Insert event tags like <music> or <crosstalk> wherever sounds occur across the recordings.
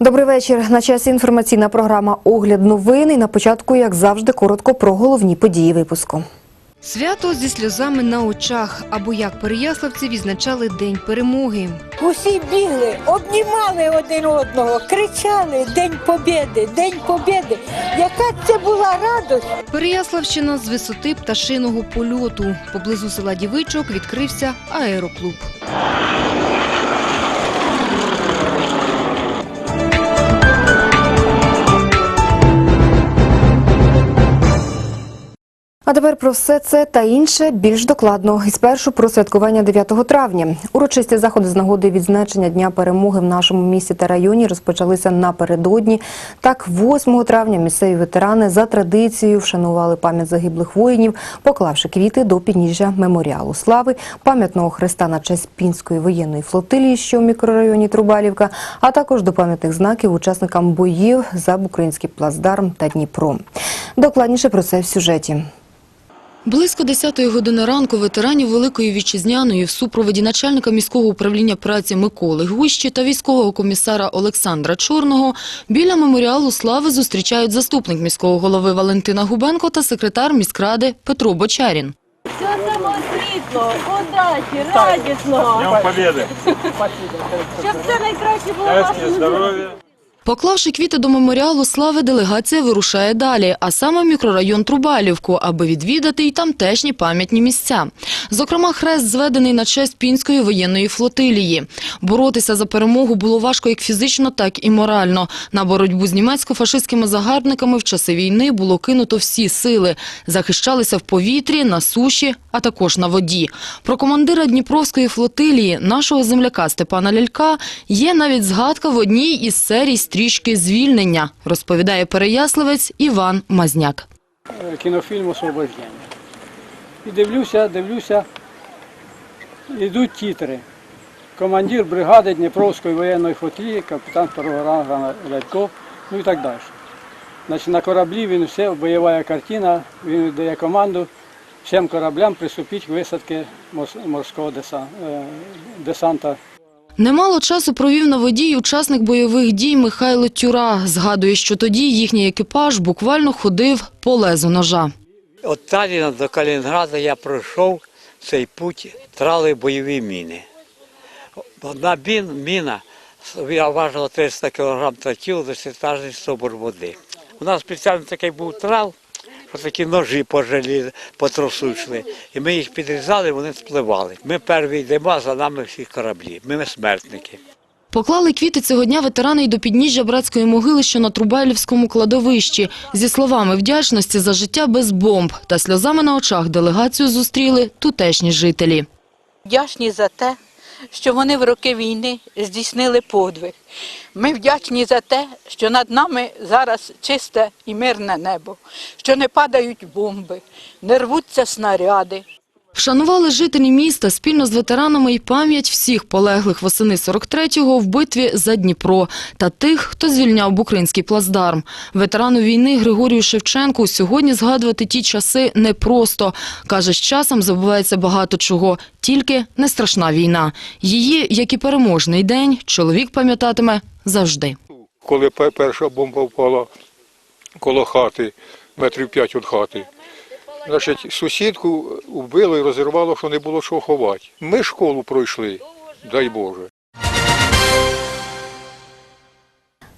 Добрий вечір. На часі інформаційна програма Огляд новин. І на початку, як завжди, коротко про головні події випуску. Свято зі сльозами на очах, або як переяславці відзначали День перемоги. Усі бігли, обнімали один одного, кричали День Побєди, День Побєди. Яка це була радость! Переяславщина з висоти пташиного польоту. Поблизу села Дівичок відкрився аероклуб. А тепер про все це та інше більш докладно. І спершу про святкування 9 травня. Урочисті заходи з нагоди відзначення Дня перемоги в нашому місті та районі розпочалися напередодні. Так, 8 травня місцеві ветерани за традицією вшанували пам'ять загиблих воїнів, поклавши квіти до підніжжя меморіалу слави, пам'ятного хреста на честь пінської воєнної флотилії, що в мікрорайоні Трубалівка, а також до пам'ятних знаків учасникам боїв за український плацдарм та Дніпро. Докладніше про це в сюжеті. Близько 10-ї години ранку ветеранів Великої Вітчизняної в супроводі начальника міського управління праці Миколи Гущі та військового комісара Олександра Чорного біля меморіалу слави зустрічають заступник міського голови Валентина Губенко та секретар міськради Петро Бочарін. Всього самого світлого, удачі, радісного, Днем щоб все найкраще було здоровья! Поклавши квіти до меморіалу слави, делегація вирушає далі, а саме в мікрорайон Трубалівку, аби відвідати й тамтешні пам'ятні місця. Зокрема, хрест зведений на честь пінської воєнної флотилії. Боротися за перемогу було важко як фізично, так і морально. На боротьбу з німецько-фашистськими загарбниками в часи війни було кинуто всі сили. Захищалися в повітрі, на суші, а також на воді. Про командира Дніпровської флотилії, нашого земляка Степана Лялька, є навіть згадка в одній із серій стрічки «Звільнення», розповідає переясливець Іван Мазняк. е, кінофільм «Освобождення». І дивлюся, дивлюся, йдуть тітри. Командир бригади Дніпровської воєнної флотилії, капітан второго рангу Лядько, ну і так далі. Значить, на кораблі він все, бойова картина, він дає команду всім кораблям приступити к висадки морського е, десанта Немало часу провів на воді учасник бойових дій Михайло Тюра. Згадує, що тоді їхній екіпаж буквально ходив по лезу ножа. От Талліна до Калінінграда я пройшов цей путь, трали бойові міни. Одна міна важила 300 кг тротілу, десятажний собор води. У нас спеціально такий був трал, такі ножі пожалі, потросучли. І ми їх підрізали, вони спливали. Ми перші йдемо, а за нами всі кораблі. Ми смертники. Поклали квіти цього дня ветерани й до підніжжя братської могили, що на Трубайлівському кладовищі. Зі словами вдячності за життя без бомб та сльозами на очах делегацію зустріли тутешні жителі. вдячні за те, що вони в роки війни здійснили подвиг. Ми вдячні за те, що над нами зараз чисте і мирне небо, що не падають бомби, не рвуться снаряди. Вшанували жителі міста спільно з ветеранами й пам'ять всіх полеглих восени 43-го в битві за Дніпро та тих, хто звільняв Букринський плацдарм. Ветерану війни Григорію Шевченку сьогодні згадувати ті часи непросто. Каже, з часом забувається багато чого, тільки не страшна війна. Її, як і переможний день, чоловік пам'ятатиме завжди. коли перша бомба впала коло хати, метрів п'ять від хати. Значить, сусідку вбило і розірвало, що не було чого ховати. Ми школу пройшли, дай Боже.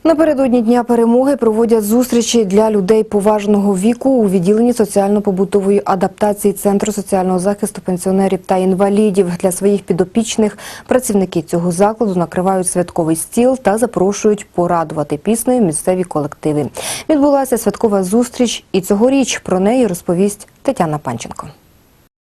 Напередодні Дня перемоги проводять зустрічі для людей поважного віку у відділенні соціально-побутової адаптації Центру соціального захисту пенсіонерів та інвалідів. Для своїх підопічних працівники цього закладу накривають святковий стіл та запрошують порадувати піснею місцеві колективи. Відбулася святкова зустріч, і цьогоріч про неї розповість Тетяна Панченко.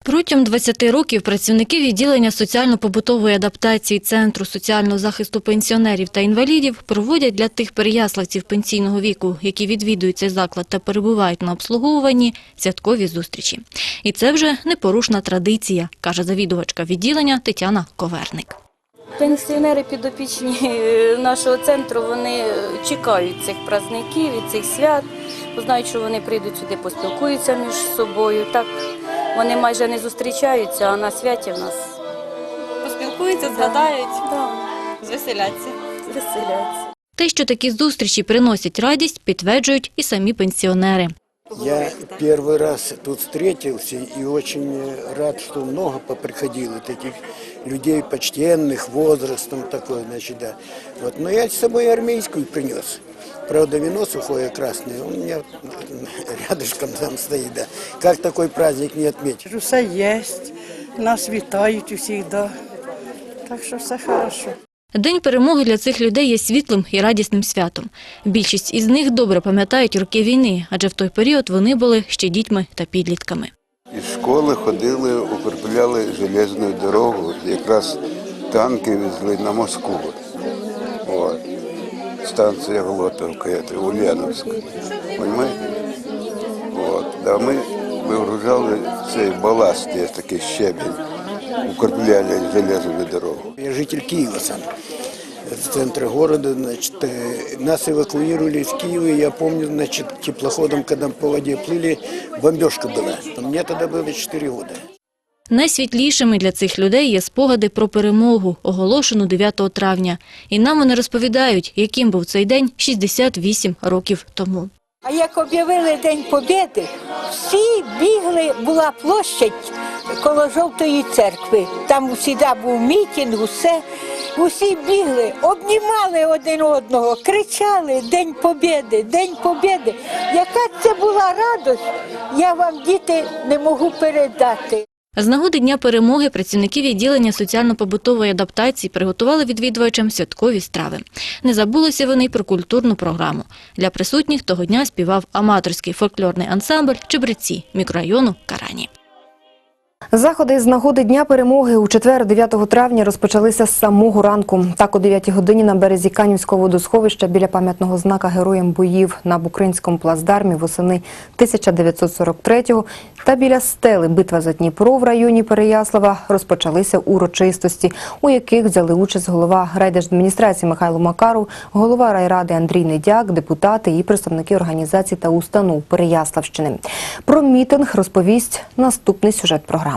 Протягом 20 років працівники відділення соціально-побутової адаптації Центру соціального захисту пенсіонерів та інвалідів проводять для тих переяславців пенсійного віку, які відвідують цей заклад та перебувають на обслуговуванні, святкові зустрічі. І це вже непорушна традиція, каже завідувачка відділення Тетяна Коверник. Пенсіонери підопічні е, нашого центру вони чекають цих праздників і цих свят, знають, що вони прийдуть сюди, поспілкуються між собою. Так вони майже не зустрічаються, а на святі в нас Поспілкуються, згадають, да, звеселяться. веселяться. Те, що такі зустрічі приносять радість, підтверджують і самі пенсіонери. Я первый раз тут встретился и очень э, рад, что много поприходило таких людей почтенных, возрастом такой, значит, да. Вот, но я с собой армейскую принес. Правда, вино сухое красное, он у меня <laughs> рядышком там стоит, да. Как такой праздник не отметить? Все є, нас вітають усіх, да. так що все хорошо. День перемоги для цих людей є світлим і радісним святом. Більшість із них добре пам'ятають роки війни, адже в той період вони були ще дітьми та підлітками. Із школи ходили, укріпляли железною дорогу, якраз танки везли на Москву От. Станція Глотовка, це Ульяновська. Понимаете? От. Да ми вигружали цей баласт, є такий щебень, укріпляли железну дорогу. Я житель Киева сам, в центре города, значит, э, нас эвакуировали из Киева, я помню, значит, теплоходом, когда по воде плыли, бомбежка была. Мне тогда было 4 года. Найсвітлішими для цих людей є спогади про перемогу, оголошену 9 травня. І нам вони розповідають, яким був цей день 68 років тому. А як об'явили День Побєди, всі бігли, була площадь коло жовтої церкви. Там усіда був мітінг, усе. Усі бігли, обнімали один одного, кричали День Побєди, День Побєди. Яка це була радость, я вам, діти, не можу передати. З нагоди Дня перемоги працівники відділення соціально-побутової адаптації приготували відвідувачам святкові страви. Не забулися вони й про культурну програму. Для присутніх того дня співав аматорський фольклорний ансамбль Чебреці мікрорайону Карані. Заходи з нагоди Дня перемоги у четвер, 9 травня, розпочалися з самого ранку. Так, о 9 годині на березі Канівського водосховища біля пам'ятного знака героям боїв на Букринському плацдармі восени 1943-го та біля стели Битва за Дніпро в районі Переяслава розпочалися урочистості, у яких взяли участь голова райдержадміністрації Михайло Макаров, голова райради Андрій Недяк, депутати і представники організацій та установ Переяславщини. Про мітинг розповість наступний сюжет програми.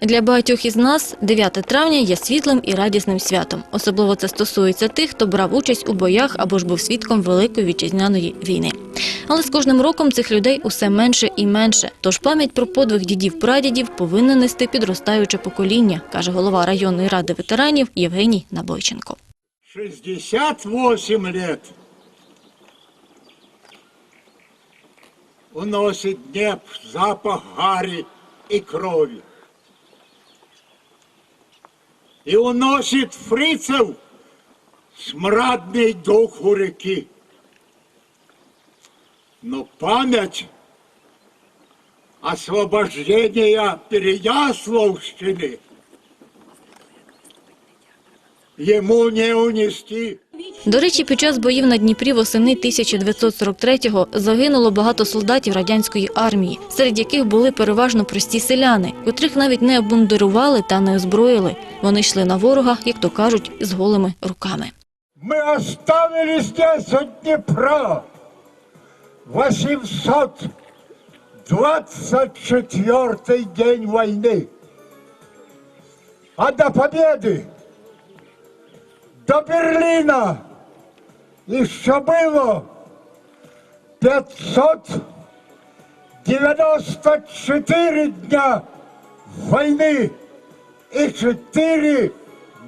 Для багатьох із нас 9 травня є світлим і радісним святом. Особливо це стосується тих, хто брав участь у боях або ж був свідком Великої вітчизняної війни. Але з кожним роком цих людей усе менше і менше. Тож пам'ять про подвиг дідів-прадідів повинне нести підростаюче покоління, каже голова районної ради ветеранів Євгеній Набойченко. 68 лет уносит Днепр запах гари и крови. И уносит фрицев смрадный дух у реки. Но память освобождения Переяславщины ему не унести. До речі, під час боїв на Дніпрі восени 1943-го загинуло багато солдатів радянської армії, серед яких були переважно прості селяни, котрих навіть не обмундирували та не озброїли. Вони йшли на ворога, як то кажуть, з голими руками. Мы оставили здесь от Днепра 824 день войны. А до победы, до Берлина еще было 594 дня войны и 4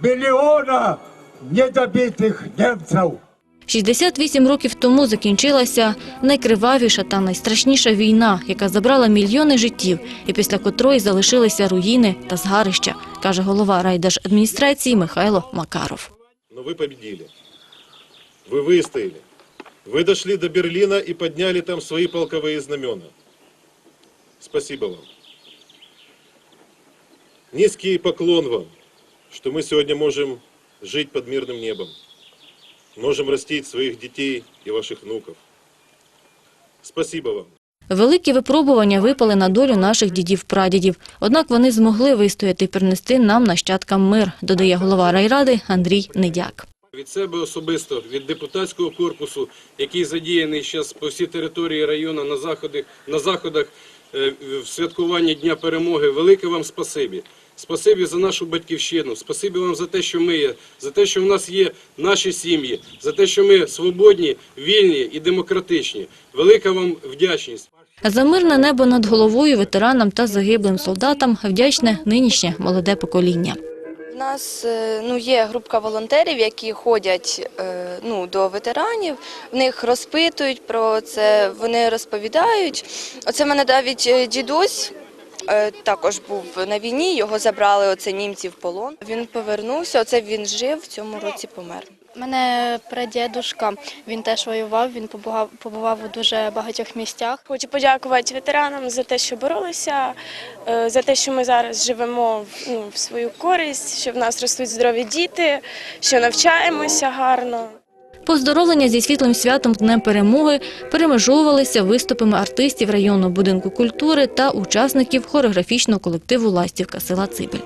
миллиона недобитых немцев. 68 років тому закінчилася найкривавіша та найстрашніша війна, яка забрала мільйони життів і після котрої залишилися руїни та згарища, каже голова райдержадміністрації Михайло Макаров. Но вы победили. Вы выстояли. Вы дошли до Берлина и подняли там свои полковые знамена. Спасибо вам. Низкий поклон вам, что мы сегодня можем жить под мирным небом. Можем растить своих детей и ваших внуков. Спасибо вам. Великі випробування випали на долю наших дідів-прадідів. Однак вони змогли вистояти і принести нам нащадкам мир, додає голова райради Андрій Недяк. Від себе особисто, від депутатського корпусу, який задіяний зараз по всій території району на заходах, на заходах е, в святкуванні Дня перемоги. Велике вам спасибі. Спасибі за нашу батьківщину, спасибі вам за те, що ми є, за те, що в нас є наші сім'ї, за те, що ми свободні, вільні і демократичні. Велика вам вдячність. За мирне небо над головою ветеранам та загиблим солдатам вдячне нинішнє молоде покоління. Нас е, ну, є групка волонтерів, які ходять е, ну, до ветеранів, в них розпитують про це, вони розповідають. Оце в мене навіть е, дідусь також був на війні, його забрали оце німці в полон. Він повернувся, оце він жив, в цьому році помер. Мене прадідушка, він теж воював, він побував, побував у дуже багатьох місцях. Хочу подякувати ветеранам за те, що боролися, е, за те, що ми зараз живемо в- ну, в свою користь, що в нас ростуть здорові діти, що навчаємося гарно. Поздоровлення зі світлим святом Днем Перемоги перемежовувалися виступами артистів районного будинку культури та учасників хореографічного колективу «Ластівка» села Цибель.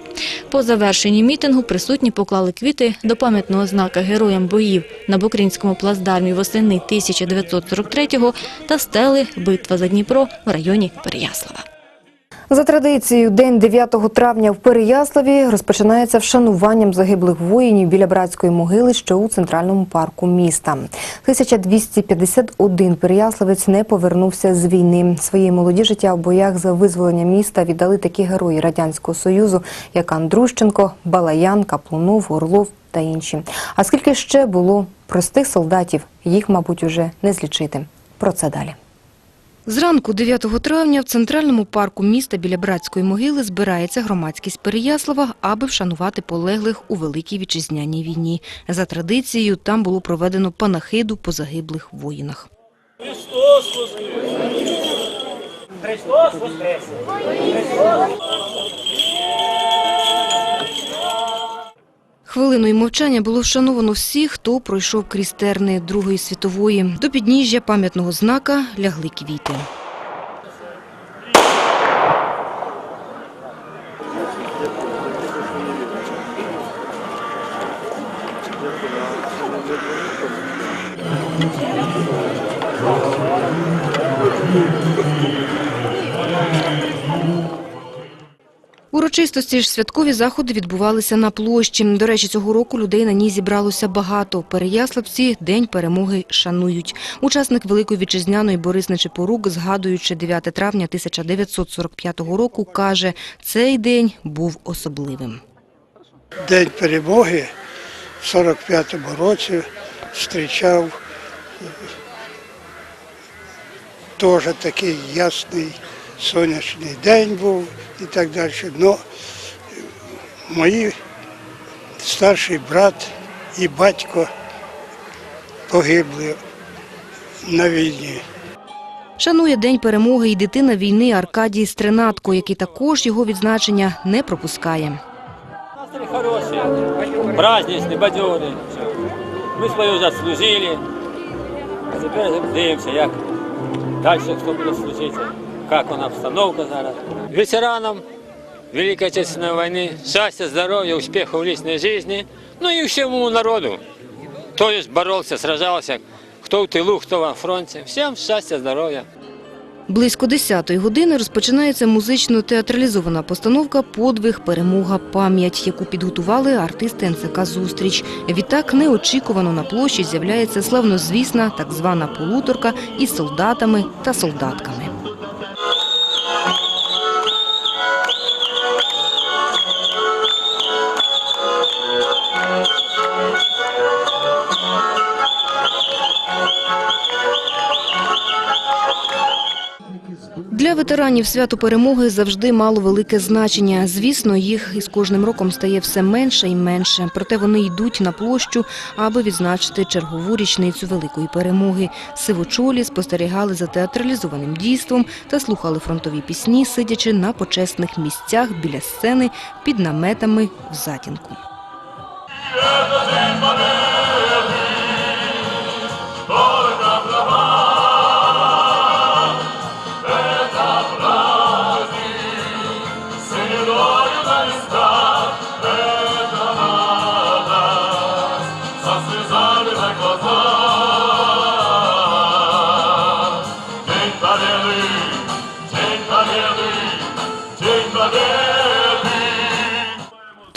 По завершенні мітингу присутні поклали квіти до пам'ятного знака героям боїв на Букринському плацдармі восени 1943-го та стели «Битва за Дніпро» в районі Переяслава. За традицією, день 9 травня в Переяславі розпочинається вшануванням загиблих воїнів біля братської могили, що у центральному парку міста. 1251 переяславець не повернувся з війни. Свої молоді життя в боях за визволення міста віддали такі герої радянського союзу, як Андрущенко, Балаян, Каплунов, Орлов та інші. А скільки ще було простих солдатів, їх, мабуть, уже не злічити. Про це далі. Зранку 9 травня в центральному парку міста біля братської могили збирається громадськість Переяслава, аби вшанувати полеглих у Великій Вітчизняній війні. За традицією, там було проведено панахиду по загиблих воїнах. Хвилиною мовчання було вшановано всіх, хто пройшов крізь терни Другої світової. До підніжжя пам'ятного знака лягли квіти. Урочистості ж святкові заходи відбувалися на площі. До речі, цього року людей на ній зібралося багато. Переяславці День перемоги шанують. Учасник Великої Вітчизняної Борис Нечепорук, згадуючи 9 травня 1945 року, каже, цей день був особливим. День перемоги в 45-му році зустрічав е, теж такий ясний сонячний день був і так далі. Но мої старший брат і батько погибли на війні. Шанує День перемоги і дитина війни Аркадій Стренатко, який також його відзначення не пропускає. Настрій хороший, праздничний, бадьорий. Ми свою заслужили. А тепер дивимося, як далі хто буде служити, як вона обстановка зараз. Ветеранам Великой Отечественной войны счастья, здоровья, успехов в личной жизни, ну и всему народу. Кто есть боролся, сражался, кто в тылу, кто на фронте. Всем счастья, здоровья. Близько 10-ї години розпочинається музично-театралізована постановка «Подвиг, перемога, пам'ять», яку підготували артисти НЦК «Зустріч». Відтак неочікувано на площі з'являється славнозвісна так звана полуторка із солдатами та солдатками. Для ветеранів свято перемоги завжди мало велике значення. Звісно, їх із кожним роком стає все менше і менше. Проте вони йдуть на площу, аби відзначити чергову річницю великої перемоги. Сивочолі спостерігали за театралізованим дійством та слухали фронтові пісні, сидячи на почесних місцях біля сцени під наметами в затінку.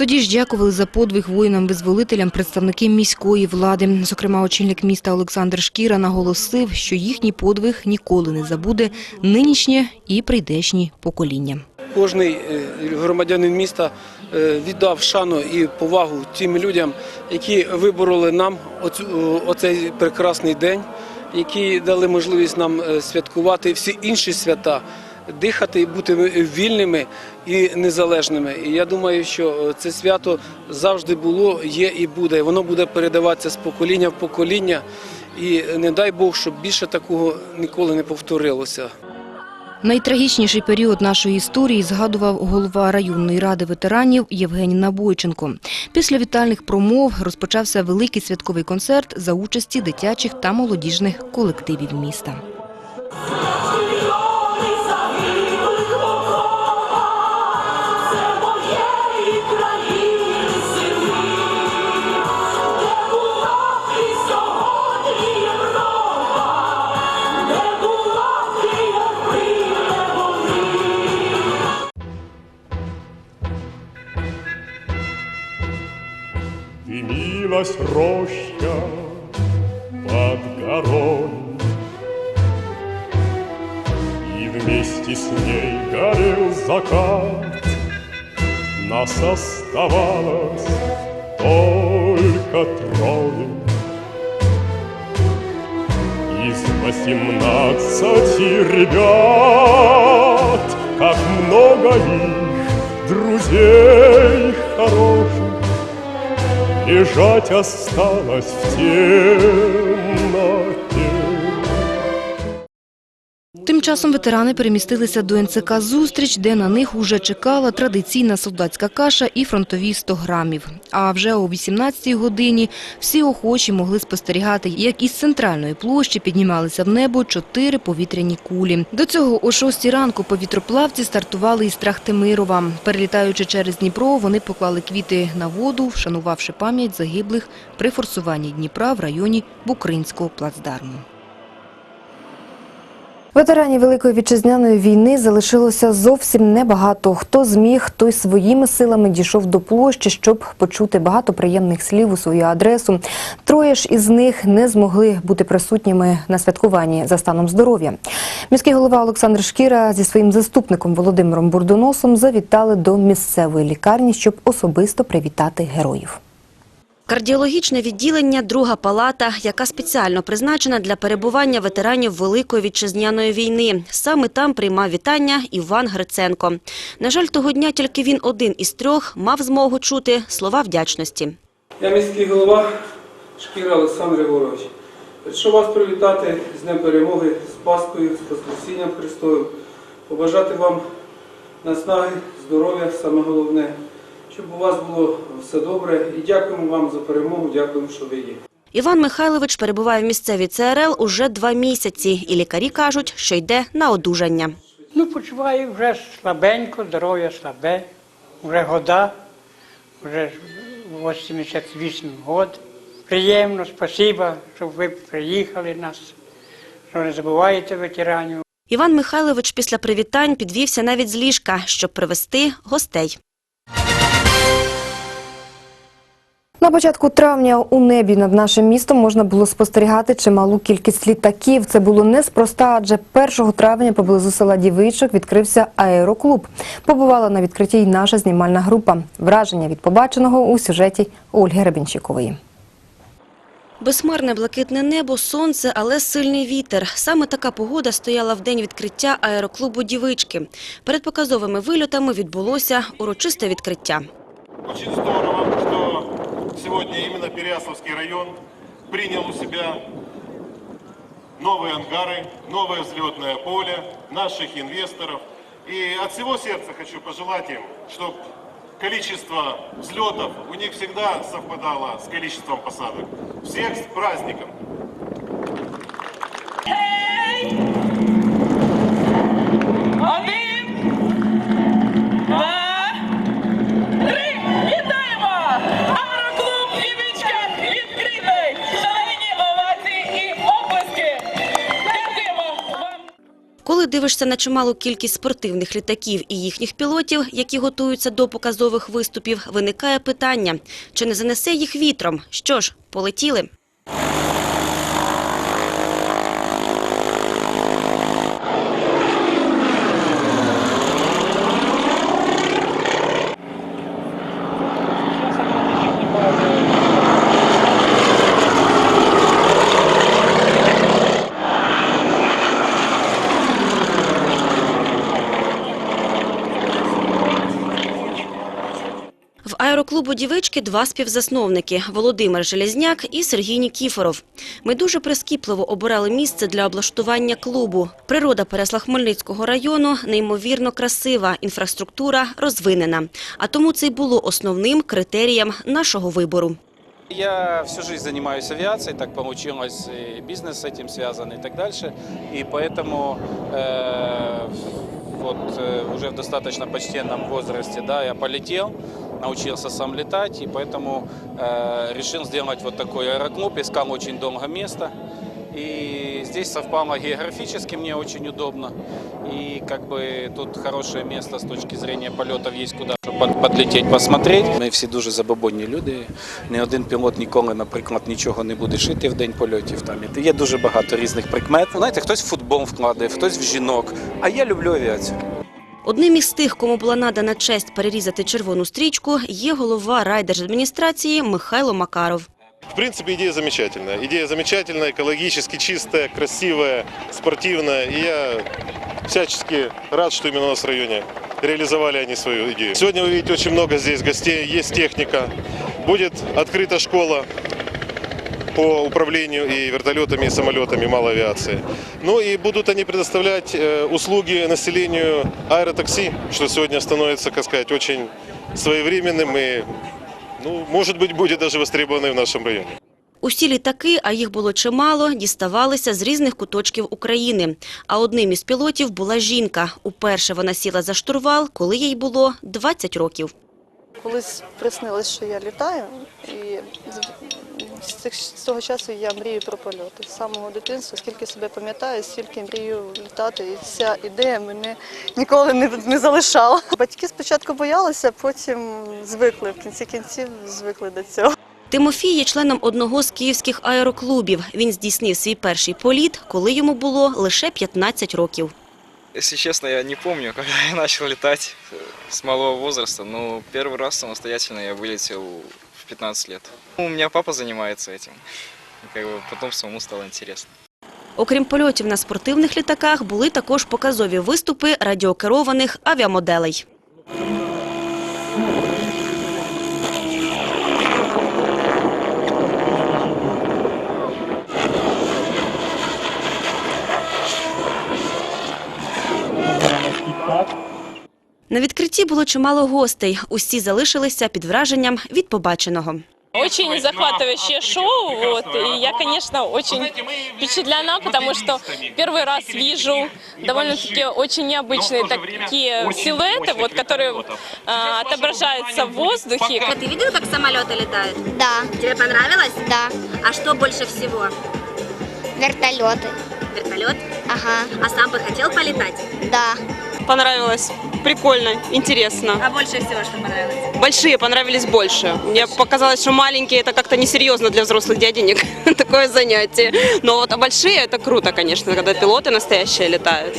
Цьогоріч дякували за подвиг воїнам-визволителям представники міської влади. Зокрема, очільник міста Олександр Шкіра наголосив, що їхній подвиг ніколи не забуде нинішнє і прийдешні покоління. Кожний е, громадянин міста е, віддав шану і повагу тим людям, які вибороли нам оцей прекрасний день, які дали можливість нам е, святкувати всі інші свята, дихати і бути вільними і незалежними. І я думаю, що е, це свято завжди було, є і буде. Воно буде передаватися з покоління в покоління. І не дай Бог, щоб більше такого ніколи не повторилося. Найтрагічніший період нашої історії згадував голова районної ради ветеранів Євгеній Набойченко. Після вітальних промов розпочався великий святковий концерт за участі дитячих та молодіжних колективів міста. Дымилась роща под горой, И вместе с ней горел закат. Нас оставалось только трое Из восемнадцати ребят, Как много их, друзей хороших, Лежать осталось в темноте. Тим часом ветерани перемістилися до НЦК «Зустріч», де на них уже чекала традиційна солдатська каша і фронтові 100 грамів. А вже о 18-й годині всі охочі могли спостерігати, як із центральної площі піднімалися в небо чотири повітряні кулі. До цього о 6 ранку повітроплавці стартували із Трахтимирова. Перелітаючи через Дніпро, вони поклали квіти на воду, вшанувавши пам'ять загиблих при форсуванні Дніпра в районі Букринського плацдарму. Ветеранів Великої вітчизняної війни залишилося зовсім небагато. Хто зміг, той своїми силами дійшов до площі, щоб почути багато приємних слів у свою адресу. Троє ж із них не змогли бути присутніми на святкуванні за станом здоров'я. Міський голова Олександр Шкіра зі своїм заступником Володимиром Бурдоносом завітали до місцевої лікарні, щоб особисто привітати героїв. Кардіологічне відділення друга палата, яка спеціально призначена для перебування ветеранів Великої вітчизняної війни. Саме там приймав вітання Іван Гриценко. На жаль, того дня тільки він один із трьох мав змогу чути слова вдячності. Я міський голова Шкіра Олександр Григорович. Прийшов вас привітати з Днем перемоги, з Паскою, з Воскресінням Христовим, побажати вам наснаги, здоров'я, саме головне, щоб у вас було все добре. І дякуємо вам за перемогу, дякуємо, що ви є. Іван Михайлович перебуває в місцевій ЦРЛ уже два місяці, і лікарі кажуть, що йде на одужання. Ну, почуваю вже слабенько, здоров'я слабе, вже года, вже 88 год. Приємно, спасибо, що ви приїхали нас, що не забуваєте ветеранів. Іван Михайлович після привітань підвівся навіть з ліжка, щоб привезти гостей. На початку травня у небі над нашим містом можна було спостерігати чималу кількість літаків. Це було неспроста, адже 1 травня поблизу села Дівичок відкрився аероклуб. Побувала на відкритті й наша знімальна група. Враження від побаченого у сюжеті Ольги Ребінщикової. Безхмарне блакитне небо, сонце, але сильний вітер. Саме така погода стояла в день відкриття аероклубу «Дівички». Перед показовими вильотами відбулося урочисте відкриття. Очень здорово, что сегодня именно Переяславский район принял у себя новые ангары, новое взлетное поле, наших инвесторов. И от всего сердца хочу пожелать им, чтобы количество взлетов у них всегда совпадало с количеством посадок. Всех с праздником! Коли дивишся на чималу кількість спортивних літаків і їхніх пілотів, які готуються до показових виступів, виникає питання, чи не занесе їх вітром? Що ж, полетіли. В аероклубу «Дівички» два співзасновники – Володимир Железняк і Сергій Нікіфоров. Ми дуже прискіпливо обирали місце для облаштування клубу. Природа Пересла-Хмельницького району неймовірно красива, інфраструктура розвинена. А тому це й було основним критерієм нашого вибору. Я всю жизнь занимаюсь авиацией, так получилось, и бизнес с этим связан и так дальше. И поэтому э, вот э, уже в достаточно почтенном возрасте, да, я полетел, научился сам летать, и поэтому э, решил сделать вот такой аэроклуб, искал очень долго место. И здесь совпало географически, мне очень удобно. И как бы тут хорошее место с точки зрения полетов есть куда под- подлететь, посмотреть. Ми всі дуже забобонні люди. Ні один пілот ніколи, наприклад, нічого не буде шити в день польотів. Там І є дуже багато різних прикмет. Знаєте, хтось в футбол вкладає, хтось в жінок. А я люблю авіацію. Одним із тих, кому була надана честь перерізати червону стрічку, є голова райдержадміністрації Михайло Макаров. В принципе, идея замечательная. Идея замечательная, экологически чистая, красивая, спортивная. И я всячески рад, что именно у нас в районе реализовали они свою идею. Сегодня вы видите очень много здесь гостей, есть техника. Будет открыта школа по управлению и вертолетами, и самолетами малой авиации. Ну и будут они предоставлять э, услуги населению аэротакси, что сегодня становится, как сказать, очень своевременным и, ну, может быть, будет даже востребованным в нашем районе. Усі літаки, а їх було чимало, діставалися з різних куточків України. А одним із пілотів була жінка. Уперше вона сіла за штурвал, коли їй було 20 років. Колись приснилось, що я літаю, і з- цих- того часу я мрію про польоти. З самого дитинства, скільки себе пам'ятаю, стільки мрію літати. І ця ідея мене ніколи не, не залишала. Батьки спочатку боялися, потім звикли. В кінці кінців звикли до цього. Тимофій є членом одного з київських аероклубів. Він здійснив свій перший політ, коли йому було лише 15 років. Если честно, я не помню, <laughs> когда я начал летать э, с малого возраста, но первый раз самостоятельно я вылетел в 15 лет. Ну, У меня папа занимается этим, и как бы потом самому стало интересно. Окрім польотів на спортивних літаках, були також показові виступи радіокерованих авіамоделей. На відкритті було чимало гостей. Усі залишилися під враженням від побаченого. Очень захватывающее шоу, вот, и я, конечно, очень впечатлена, потому что первый раз вижу довольно-таки очень необычные такие силуэты, вот, которые а, отображаются в воздухе. Ты видел, как самолеты летают? Да. Тебе понравилось? Да. А что больше всего? Вертолеты. Вертолет? Ага. А сам бы хотел полетать? Да. Понравилось. Прикольно, интересно. А больше всего что понравилось? Большие понравились больше. Мне показалось, что маленькие это как-то несерьезно для взрослых дяденек. <laughs> Такое занятие. Но вот а большие это круто, конечно, когда пилоты настоящие летают.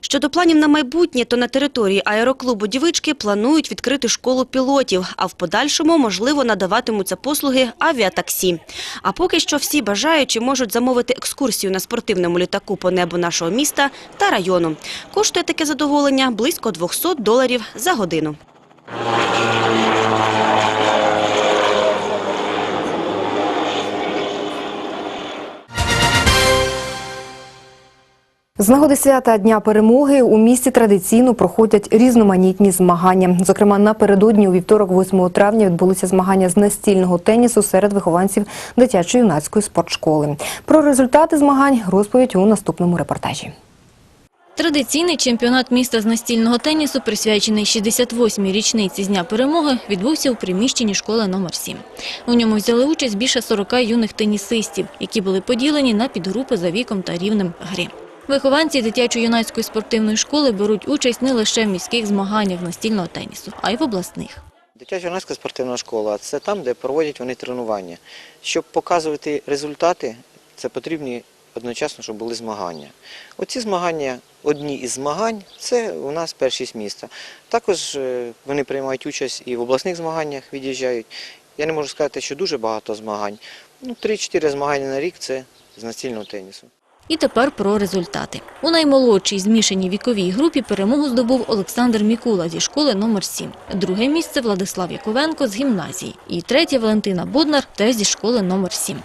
Щодо планів на майбутнє, то на території аероклубу «Дівички» планують відкрити школу пілотів, а в подальшому, можливо, надаватимуться послуги авіатаксі. А поки що всі бажаючі можуть замовити екскурсію на спортивному літаку по небу нашого міста та району. Коштує таке задоволення близько 200 доларів за годину. З нагоди свята Дня перемоги у місті традиційно проходять різноманітні змагання. Зокрема, напередодні у вівторок, 8 травня, відбулися змагання з настільного тенісу серед вихованців дитячої юнацької спортшколи. Про результати змагань розповідь у наступному репортажі. Традиційний чемпіонат міста з настільного тенісу, присвячений 68-й річниці з Дня перемоги, відбувся у приміщенні школи номер 7. У ньому взяли участь більше 40 юних тенісистів, які були поділені на підгрупи за віком та рівнем гри. Вихованці дитячо-юнацької спортивної школи беруть участь не лише в міських змаганнях настільного тенісу, а й в обласних. Дитячо-юнацька спортивна школа це там, де проводять вони тренування. Щоб показувати результати, це потрібні одночасно, щоб були змагання. Оці змагання, одні із змагань, це у нас першість міста. Також е, вони приймають участь і в обласних змаганнях від'їжджають. Я не можу сказати, що дуже багато змагань. Ну, 3-4 змагання на рік це з настільного тенісу. І тепер про результати. У наймолодшій змішаній віковій групі перемогу здобув Олександр Мікула зі школи номер 7. Друге місце Владислав Яковенко з гімназії. І третє Валентина Боднар теж зі школи номер 7.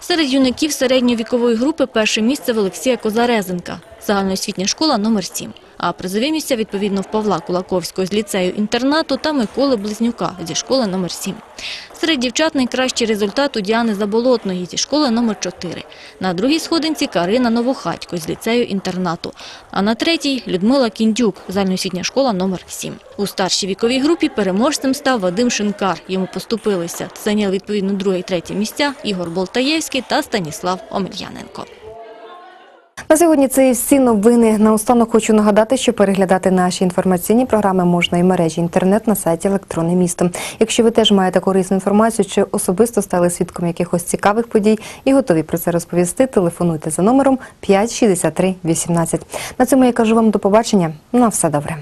Серед юнаків середньовікової групи перше місце в Олексія Козарезенка, загальноосвітня школа номер 7. А призові місця відповідно в Павла Кулаковського з ліцею-інтернату та Миколи Близнюка зі школи номер 7. Серед дівчат найкращий результат у Діани Заболотної зі школи номер 4. На другій сходинці Карина Новохатько з ліцею-інтернату. А на третій Людмила Кіндюк, загальноосвітня школа номер 7. У старшій віковій групі переможцем став Вадим Шинкар. Йому поступилися. Зайняли відповідно друге і третє місця Ігор Болтаєвський та Станіслав Омельяненко. На сьогодні це і всі новини. Наостанок хочу нагадати, що переглядати наші інформаційні програми можна і в мережі інтернет на сайті Електронне місто. Якщо ви теж маєте корисну інформацію чи особисто стали свідком якихось цікавих подій і готові про це розповісти, телефонуйте за номером 563 18. На цьому я кажу вам до побачення. На все добре.